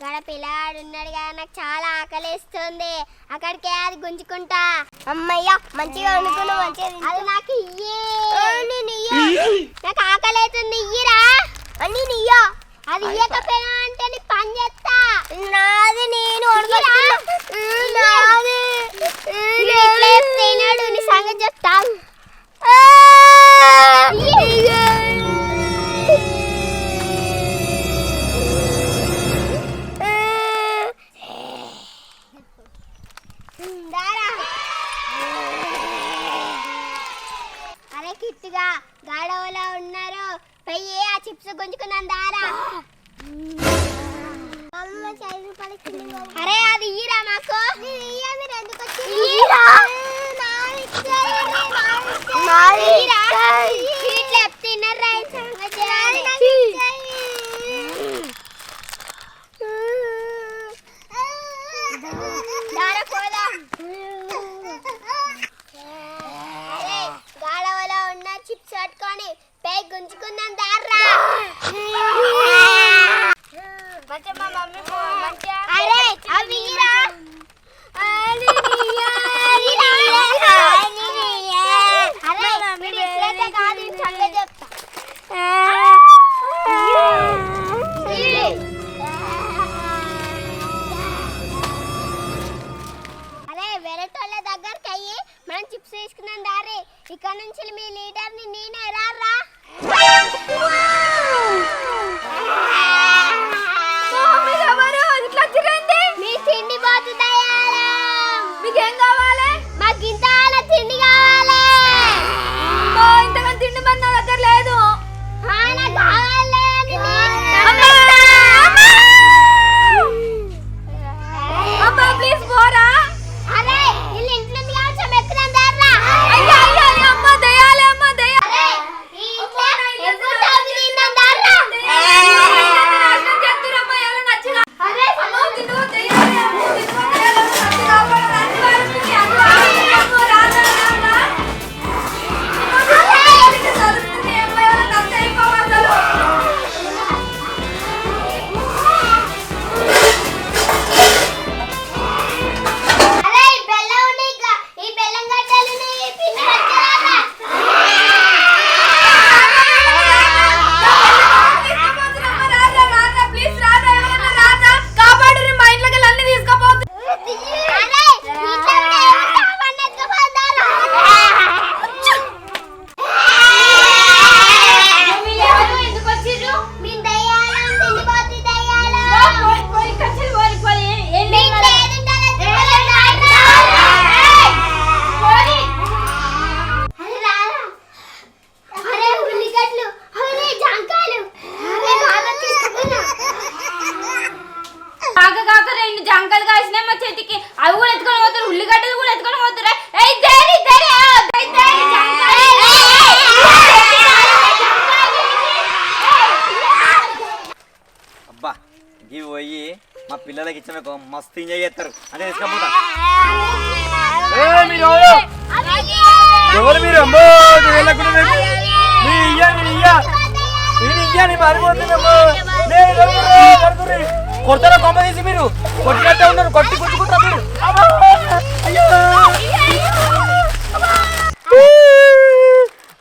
గడ పిల్లగాడు ఉన్నాడు కదా నాకు చాలా ఆకలిస్తుంది. అక్కడికి అది గుంజుకుంటా. అమ్మయ్య మంచిగా వండుకున్నా మంచిగా అది నాకు ఇయ్యి. నాకు పట్టుకొని పై గుంజుకుందాం దారా అరే అవి రా మనం చిప్స్ తీసుకున్నాం దారే. ఇక్కడ నుంచి మీ లీడర్ని నేనే రా రా ఎవరు మీరు? అమ్మో వెళ్ళకుండా వెళ్ళు. నీ ఇయ్య నీ ఇయ్య. నేను ఇయ్య నీ మారిపోతున్నామ్మో కొడతారా కొమ్మ తీసి మీరు? కొట్టినట్టే ఉన్నారు కొట్టి కొట్టుకుంటారా మీరు?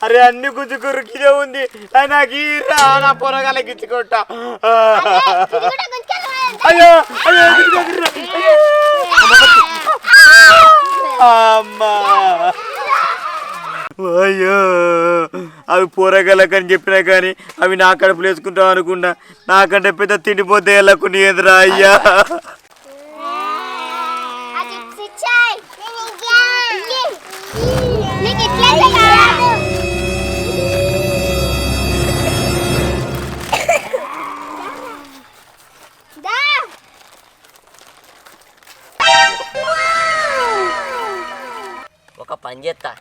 అరే అన్ని గుంజుకుర్రు ఇదే ఉంది. నాకు ఈరా నా పొరగాల ఇచ్చుకుంటా అయ్యో అయ్యో. అమ్మా. అయ్యో అవి పోరగలకని చెప్పినా కానీ అవి నా కడుపులు వేసుకుంటాం అనుకున్నా. నాకంటే పెద్ద తిండిపోతే వెళ్ళకుండా ఎదురా అయ్యా. ఒక పని చేస్తా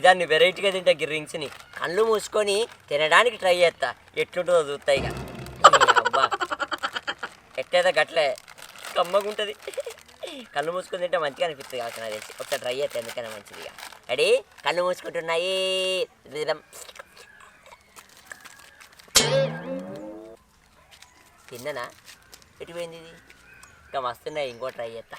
దాన్ని వెరైటీగా తింటా గీ రింగ్స్ని. కళ్ళు మూసుకొని తినడానికి ట్రై చేస్తా. ఎట్లుంటుందో చూస్తాయి ఇక. అబ్బా. ఎట్టేదా గట్లే కమ్మగుంటుంది కళ్ళు మూసుకొని తింటే మంచిగా అనిపిస్తుంది కావచ్చు నాకు తెలిసి. ఒకసారి ట్రై చేస్తే ఎందుకైనా మంచిది రెడీ? కళ్ళు మూసుకుంటున్నాయి. తిన్నానా? ఎటు పోయింది ఇది? ఇంకా మస్తున్నాయి ఇంకో ట్రై చేస్తా.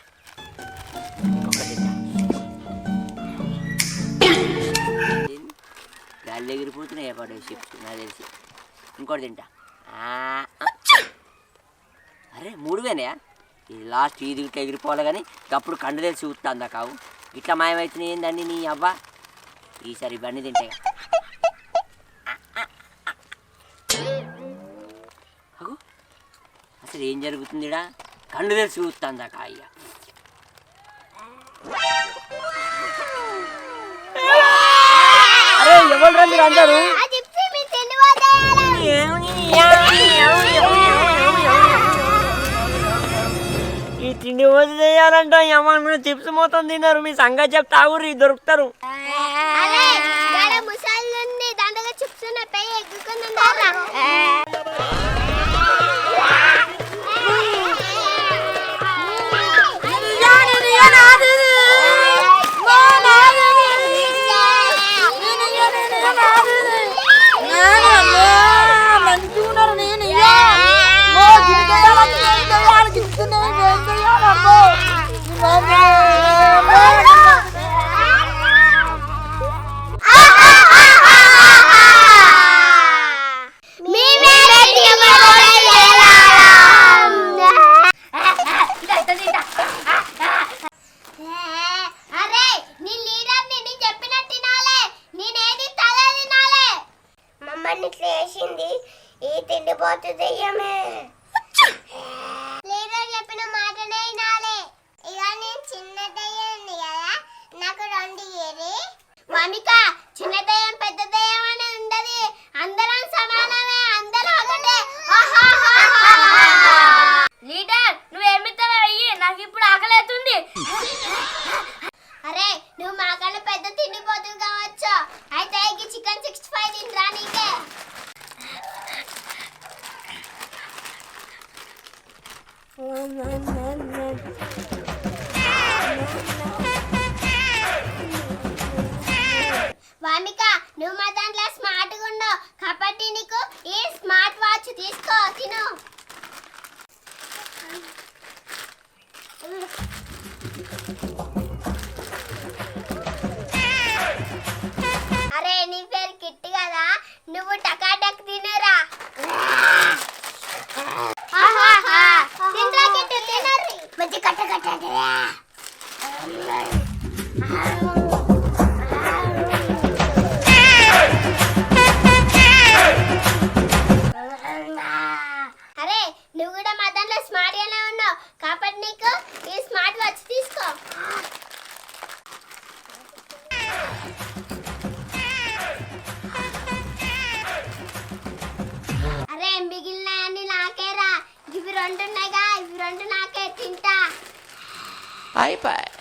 గాలి ఎగిరిపోతున్నాయి ఏపాడు చిప్స్ నాకు తెలిసి. ఇంకోటి తింటా. అరే మూడువేనే ఇది లాస్ట్ ఇది ఇట్లా ఎగిరిపోవాలి కానీ అప్పుడు కండు తెలిసి చూస్తుందా కావు? ఇట్లా మాయమైతే ఏందండి నీ అవ్వ? ఈసారి ఇవన్నీ తింటాయి అసలు ఏం జరుగుతుందిడా? కండు తెలిసి చూస్తుందా కాయ్యా? అందరూ ఈ తిండి వదిలేయాలంటే ఏమన్నా చిప్స్ మొత్తం తిన్నారు. మీ సంగతి చెప్తావురు దొరుకుతారు. 拜拜。